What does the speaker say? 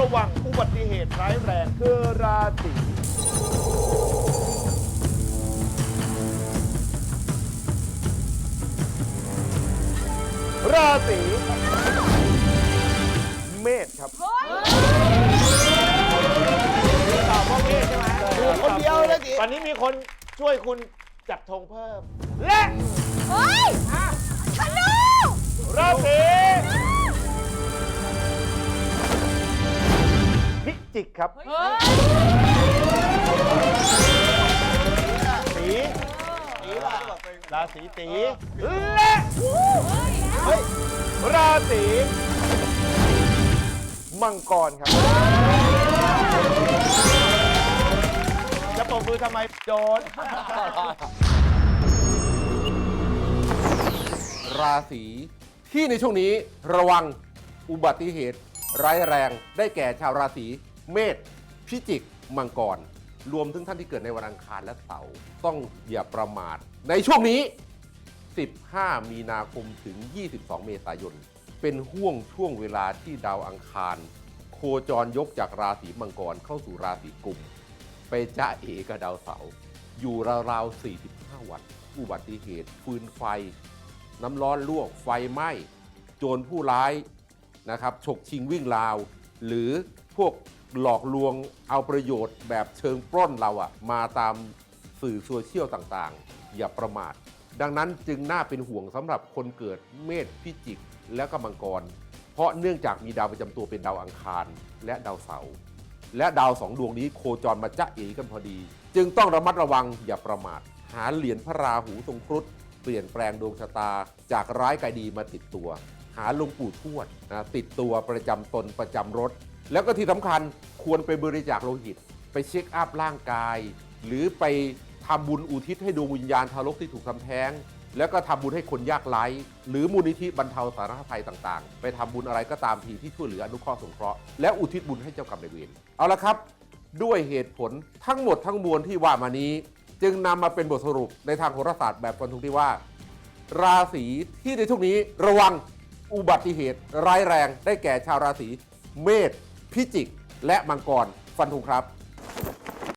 ระวังอุบัติเหตุร้ายแรงคือราศีราศีเมษครับตอบว่าเมฆใช่ไหมถูกคนเดียวเลยสิตอนนี้มีคนช่วยคุณจับธงเพิ่ม และเฮ้ยธนูราศี จิกครับ เฮ้ยสีสีราศีตีและเฮ้ยราศีมังกรครับ จะปรบมือทำไมโดน ราศีที่ในช่วงนี้ระวังอุบัติเหตุร้ายแรงได้แก่ชาวราศี เมษพิจิก มังกร รวมถึงท่านที่เกิดในวันอังคารและเสาร์ต้องอย่าประมาท ในช่วงนี้ 15 มีนาคมถึง 22 เมษายน เป็นห่วงช่วงเวลาที่ดาวอังคาร โคจรยกจากราศีมังกรเข้าสู่ราศีกุม ไปจ้าเอกับดาวเสาร์อยู่ราวๆ 45 วัน อุบัติเหตุ ฟืนไฟ น้ำร้อนลวก ไฟไหม้ โจรผู้ร้ายนะครับ ฉกชิงวิ่งราว หรือพวก หลอกลวงเอาประโยชน์แบบเชิงปล้นเราอะมาตามสื่อโซเชียลต่างๆ อย่าประมาท ดังนั้นจึงน่าเป็นห่วงสำหรับคนเกิดเมษพิจิกและก็มังกร เพราะเนื่องจากมีดาวประจำตัวเป็นดาวอังคารและดาวเสาร์และดาวสองดวงนี้โคจรมาจะเอกันพอดี จึงต้องระมัดระวังอย่าประมาท หาเหรียญพระราหูทรงครุฑเปลี่ยนแปลงดวงชะตา จากร้ายกลายดีมาติดตัว หาหลวงปู่ทวดนะติดตัวประจำตนประจำรถ แล้วก็ที่สำคัญควรไปบริจาคโลหิต ไปเช็คอัพร่างกาย หรือไปทำบุญอุทิศให้ดวงวิญญาณทารกที่ถูกทำแท้ง แล้วก็ทำบุญให้คนยากไร้หรือมูลนิธิบรรเทาสาธารณภัยต่างๆ ไปทำบุญอะไรก็ตามทีที่ช่วยเหลืออนุเคราะห์สงเคราะห์และอุทิศบุญให้เจ้ากรรมนายเวรเอาละครับ ด้วยเหตุผลทั้งหมดทั้งมวลที่ว่ามานี้ จึงนำมาเป็นบทสรุปในทางโหราศาสตร์แบบฟันธงที่ว่า ราศีที่ในช่วงนี้ระวังอุบัติเหตุร้ายแรงได้แก่ชาวราศีเมษ พิจิกและมังกรฟันธงครับ